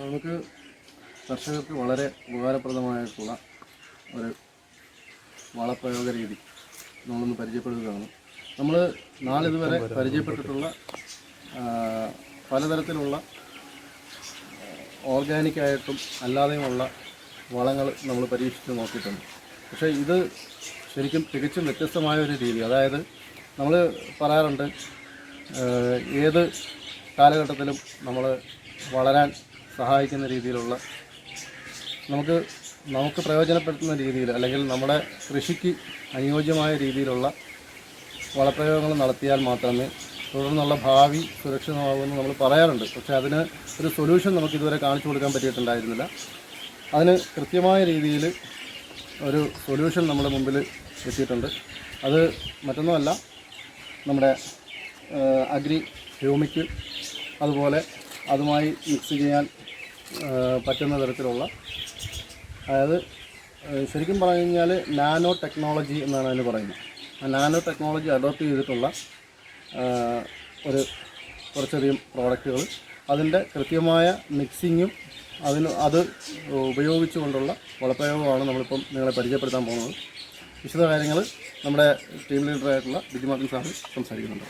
നമുക്ക് കർഷകർക്ക് വളരെ ഉപകാരപ്രദമായിട്ടുള്ള ഒരു വളപ്രയോഗ രീതി നമ്മളൊന്ന് പരിചയപ്പെടുത്തുകയാണ് നമ്മൾ നാളിതുവരെ പരിചയപ്പെട്ടിട്ടുള്ള പലതരത്തിലുള്ള ഓർഗാനിക്കായിട്ടും അല്ലാതെയുമുള്ള വളങ്ങൾ നമ്മൾ പരീക്ഷിച്ച് നോക്കിയിട്ടുണ്ട്. പക്ഷേ ഇത് ശരിക്കും തികച്ചും വ്യത്യസ്തമായ ഒരു രീതി. അതായത് നമ്മൾ പറയാറുണ്ട് ഏത് കാലഘട്ടത്തിലും നമ്മൾ വളരാൻ സഹായിക്കുന്ന രീതിയിലുള്ള നമുക്ക് നമുക്ക് പ്രയോജനപ്പെടുത്തുന്ന രീതിയിൽ അല്ലെങ്കിൽ നമ്മുടെ കൃഷിക്ക് അനുയോജ്യമായ രീതിയിലുള്ള വളപ്രയോഗങ്ങൾ നടത്തിയാൽ മാത്രമേ തുടർന്നുള്ള ഭാവി സുരക്ഷിതമാകുമെന്ന് നമ്മൾ പറയാറുണ്ട്. പക്ഷേ അതിന് ഒരു സൊല്യൂഷൻ നമുക്ക് ഇതുവരെ കാണിച്ചു കൊടുക്കാൻ പറ്റിയിട്ടുണ്ടായിരുന്നില്ല. അതിന് കൃത്യമായ രീതിയിൽ ഒരു സൊല്യൂഷൻ നമ്മുടെ മുമ്പിൽ എത്തിയിട്ടുണ്ട്. അത് മറ്റൊന്നുമല്ല നമ്മുടെ അഗ്രി ഹ്യൂമിക്ക് അതുപോലെ അതുമായി മിക്സ് ചെയ്യാൻ പറ്റുന്ന തരത്തിലുള്ള അതായത് ശരിക്കും പറഞ്ഞു കഴിഞ്ഞാൽ നാനോ ടെക്നോളജി എന്നാണ് അതിന് പറയുന്നത്. ആ നാനോ ടെക്നോളജി അഡോപ്റ്റ് ചെയ്തിട്ടുള്ള ഒരു കുറച്ചധികം പ്രോഡക്റ്റുകൾ അതിന്റെ കൃത്യമായ മിക്സിങ്ങും അതിന് അത് ഉപയോഗിച്ചുകൊണ്ടുള്ള വളപ്രയോഗമാണ് നമ്മളിപ്പം നിങ്ങളെ പരിചയപ്പെടുത്താൻ പോകുന്നത്. വിശദ കാര്യങ്ങൾ നമ്മുടെ ടീം ലീഡറായിട്ടുള്ള ബിജു മാർട്ടിൻ സാറ് സംസാരിക്കുന്നുണ്ട്.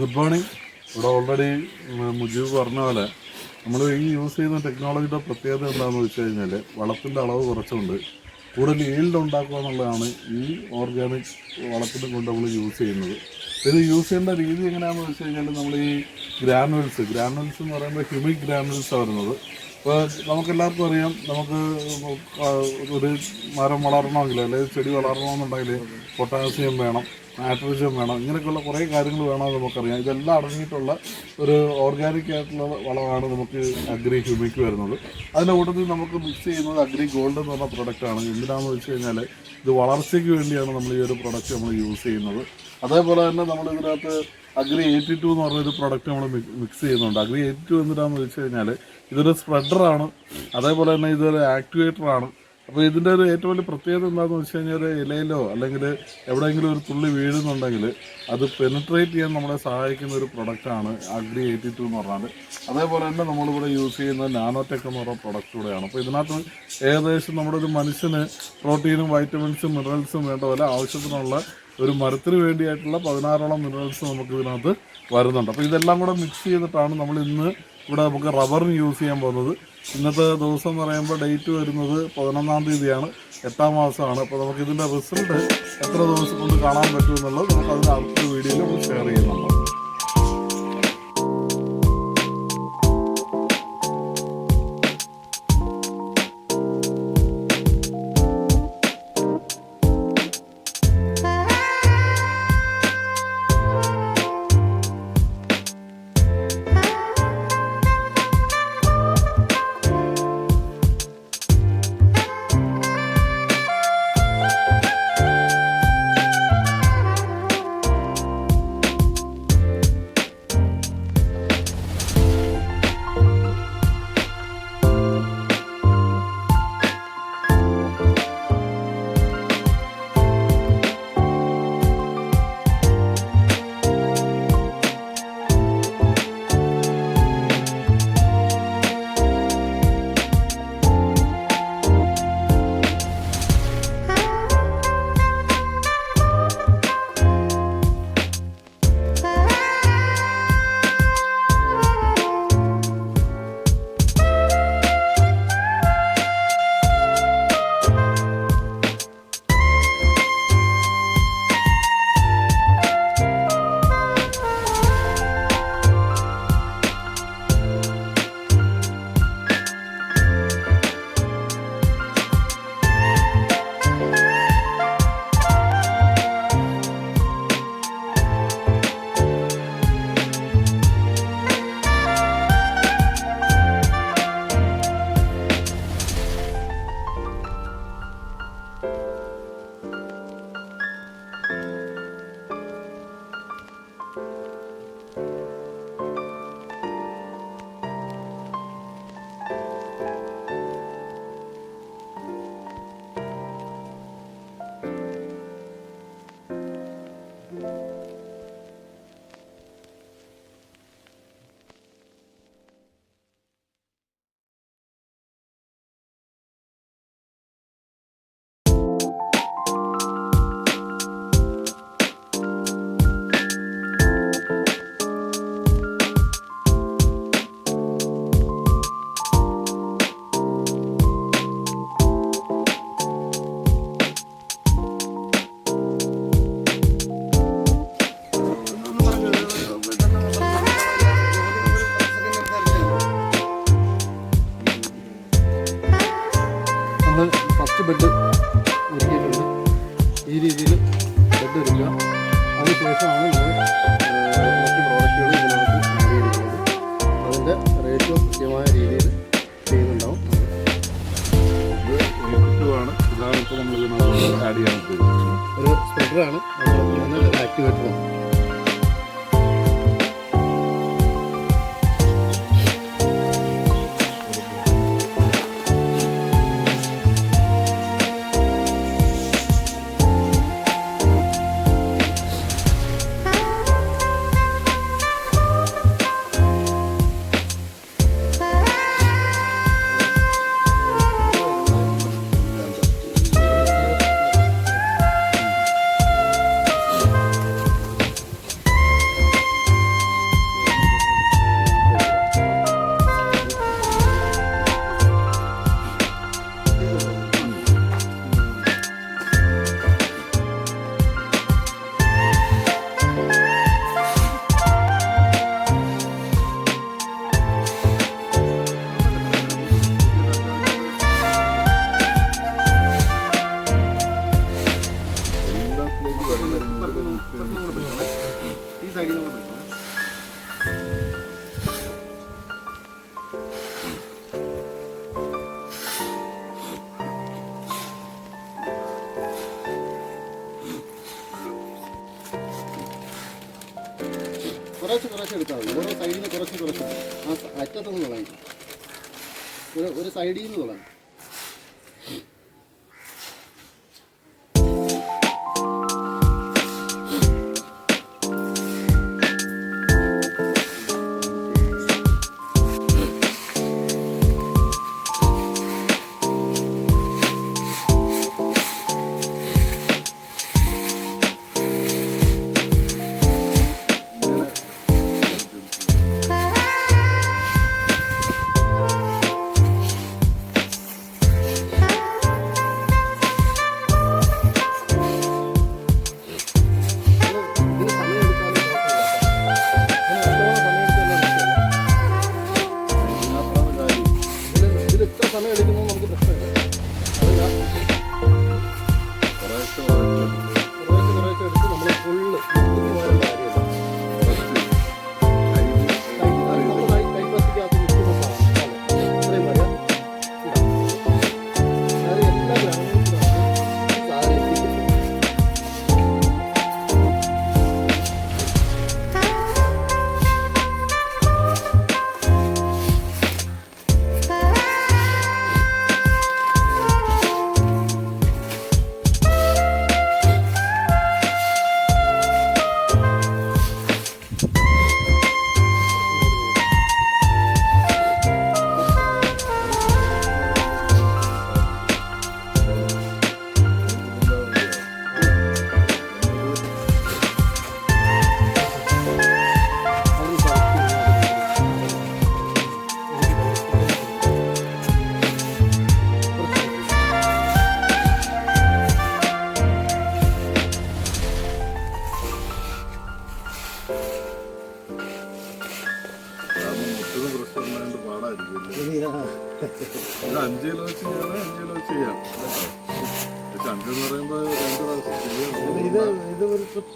ഗുഡ് മോർണിംഗ് ഇവിടെ ഓൾറെഡി മുജീബ് പറഞ്ഞ പോലെ നമ്മൾ ഈ യൂസ് ചെയ്യുന്ന ടെക്നോളജിയുടെ പ്രത്യേകത എന്താണെന്ന് വെച്ച് കഴിഞ്ഞാൽ വളത്തിന്റെ അളവ് കുറച്ചുണ്ട്. കൂടുതൽ ഈൽഡ് ഉണ്ടാക്കുക എന്നുള്ളതാണ് ഈ ഓർഗാനിക് വളത്തിനെ കൊണ്ട് നമ്മൾ യൂസ് ചെയ്യുന്നത്. ഇത് യൂസ് ചെയ്യേണ്ട രീതി എങ്ങനെയാണെന്ന് വെച്ച് കഴിഞ്ഞാൽ നമ്മൾ ഈ ഗ്രാനുവൽസ് ഗ്രാനുവൽസ് എന്ന് പറയുമ്പോൾ ഹ്യൂമിക് ഗ്രാനുവൽസ് വരുന്നത് ഇപ്പോൾ നമുക്കെല്ലാവർക്കും അറിയാം നമുക്ക് ഒരു മരം വളരണമെങ്കിൽ അല്ലെങ്കിൽ ചെടി വളരണമെന്നുണ്ടെങ്കിൽ പൊട്ടാസ്യം വേണം നൈട്രജൻ വേണം ഇങ്ങനെയൊക്കെയുള്ള കുറേ കാര്യങ്ങൾ വേണമെന്ന് നമുക്കറിയാം. ഇതെല്ലാം അടങ്ങിയിട്ടുള്ള ഒരു ഓർഗാനിക് ആയിട്ടുള്ള വളമാണ് നമുക്ക് അഗ്രി ഹ്യൂമിക്ക് വരുന്നത്. അതിന്റെ കൂട്ടത്തിൽ നമുക്ക് മിക്സ് ചെയ്യുന്നത് അഗ്രി ഗോൾഡ് എന്ന് പറഞ്ഞ പ്രൊഡക്റ്റാണ് എന്തിനാണെന്ന് വെച്ച് കഴിഞ്ഞാൽ ഇത് വളർച്ചയ്ക്ക് വേണ്ടിയാണ് നമ്മൾ ഈ ഒരു പ്രൊഡക്റ്റ് നമ്മൾ യൂസ് ചെയ്യുന്നത്. അതേപോലെ തന്നെ നമ്മൾ ഇതിനകത്ത് അഗ്രി എയ്റ്റി ടു എന്ന് പറഞ്ഞൊരു പ്രൊഡക്റ്റ് നമ്മൾ മിക്സ് ചെയ്യുന്നുണ്ട്. അഗ്രി എയ്റ്റി ടു എന്തിനാണെന്ന് വെച്ച് കഴിഞ്ഞാൽ ഇതൊരു സ്പ്രെഡറാണ് അതേപോലെ തന്നെ ഇതൊരു ആക്ടിവേറ്ററാണ് അപ്പോൾ ഇതിന്റെ ഒരു ഏറ്റവും വലിയ പ്രത്യേകത എന്താണെന്ന് വെച്ച് കഴിഞ്ഞാൽ ഇലയിലോ അല്ലെങ്കിൽ എവിടെയെങ്കിലും ഒരു തുള്ളി വീഴുന്നുണ്ടെങ്കിൽ അത് പെനിട്രേറ്റ് ചെയ്യാൻ നമ്മളെ സഹായിക്കുന്ന ഒരു പ്രൊഡക്റ്റാണ് അഗ്രി എയ്റ്റി ടു എന്ന് പറഞ്ഞാൽ അതേപോലെ തന്നെ നമ്മളിവിടെ യൂസ് ചെയ്യുന്ന നാനോടെക് എന്ന് പറഞ്ഞ പ്രൊഡക്റ്റ് കൂടെയാണ്. അപ്പോൾ ഇതിനകത്ത് ഏകദേശം നമ്മുടെ ഒരു മനുഷ്യന് പ്രോട്ടീനും വൈറ്റമിൻസും മിനറൽസും വേണ്ട പോലെ ആവശ്യത്തിനുള്ള ഒരു മരത്തിന് വേണ്ടിയായിട്ടുള്ള പതിനാറോളം മിനറൽസ് നമുക്ക് ഇതിനകത്ത് വരുന്നുണ്ട്. അപ്പോൾ ഇതെല്ലാം കൂടെ മിക്സ് ചെയ്തിട്ടാണ് നമ്മൾ ഇന്ന് ഇവിടെ നമുക്ക് റബ്ബറിന് യൂസ് ചെയ്യാൻ പോകുന്നത്. ഇന്നത്തെ ദിവസം എന്ന് പറയുമ്പോൾ ഡേറ്റ് വരുന്നത് പതിനൊന്നാം തീയതിയാണ്. എട്ടാം മാസമാണ്. അപ്പോൾ നമുക്ക് ഇതിന്റെ റിസൾട്ട് എത്ര ദിവസം കൊണ്ട് കാണാൻ പറ്റുമെന്നുള്ളത് നമുക്ക് അതിന് അടുത്ത വീഡിയോയിൽ ഷെയർ ചെയ്യുന്നുണ്ട് രീതിയിൽ ഷെഡ് എടുക്കുക. അതിനുശേഷമാണ് നമ്മൾ മറ്റ് പ്രോഡക്റ്റുകൾ ഇതിനകത്ത് ആഡ് അതിന്റെ റേറ്റും കൃത്യമായ രീതിയിൽ ചെയ്യുന്നുണ്ടാവും. ഇത് കുട്ടുവാണ് ഇതാണ് ഇപ്പോൾ നമ്മൾ ആഡ് ചെയ്യാൻ ഒരു സ്പ്രെഡറാണ് ആക്ടിവേറ്ററാണ്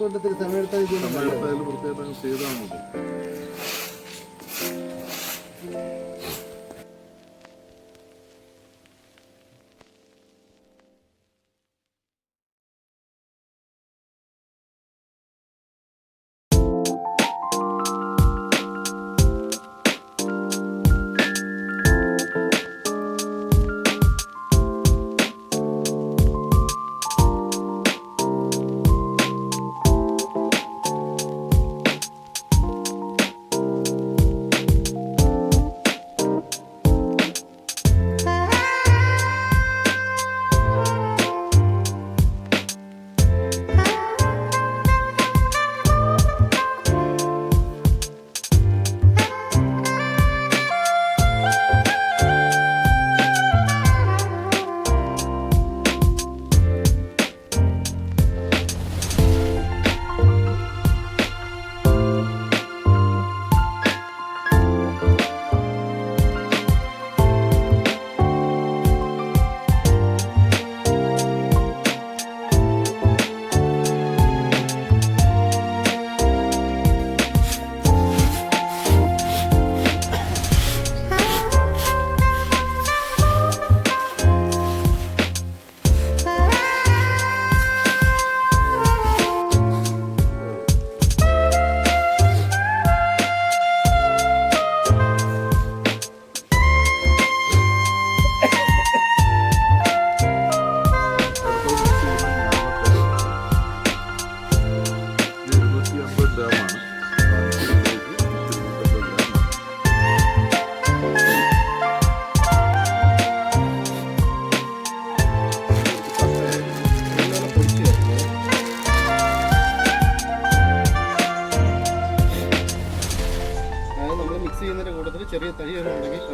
തൊണ്ണൂറ്റി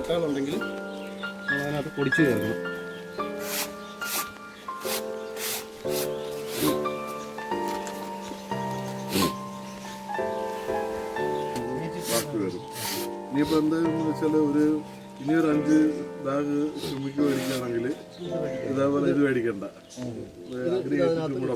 ചേർക്കാന്നുണ്ടെങ്കിൽ നമ്മളതിനകത്ത് പൊടിച്ച് ചേർക്കണം. ഇനിയിപ്പോ എന്താന്ന് വെച്ചാൽ ഒരു ഇനി ഒരു അഞ്ച് ബാഗ് ചുമക്ക് മേടിക്കുകയാണെങ്കിൽ ഇതേപോലെ ഇത് മേടിക്കണ്ട. അഗ്രിഗേറ്റ് കൂടെ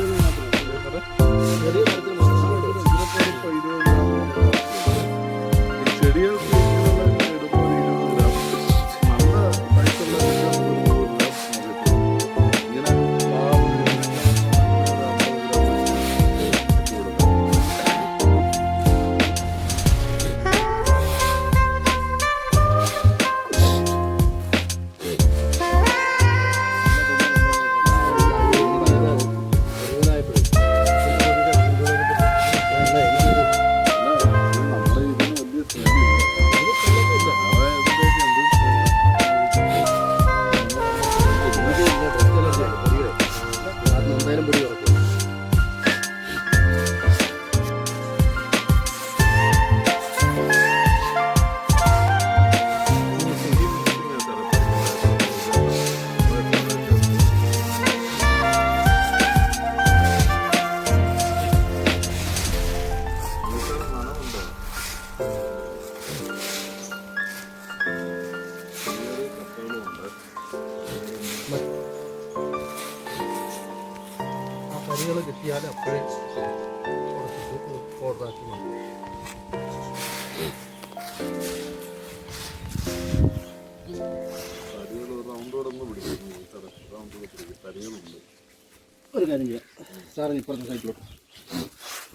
കാര്യം ചെയ്യാം സാറിന് ഇപ്പുറത്തെ സൈറ്റിലോട്ട്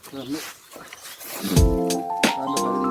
സാറിന് സാറിന്റെ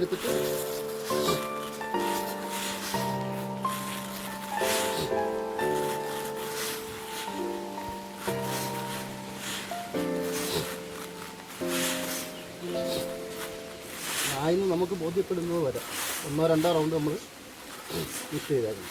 എടുത്തിട്ട്. ആയെന്ന് നമുക്ക് ബോധ്യപ്പെടുന്നത് വരെ ഒന്നോ രണ്ടോ റൗണ്ട് നമ്മൾ മിക്സ് ചെയ്തായിരുന്നു.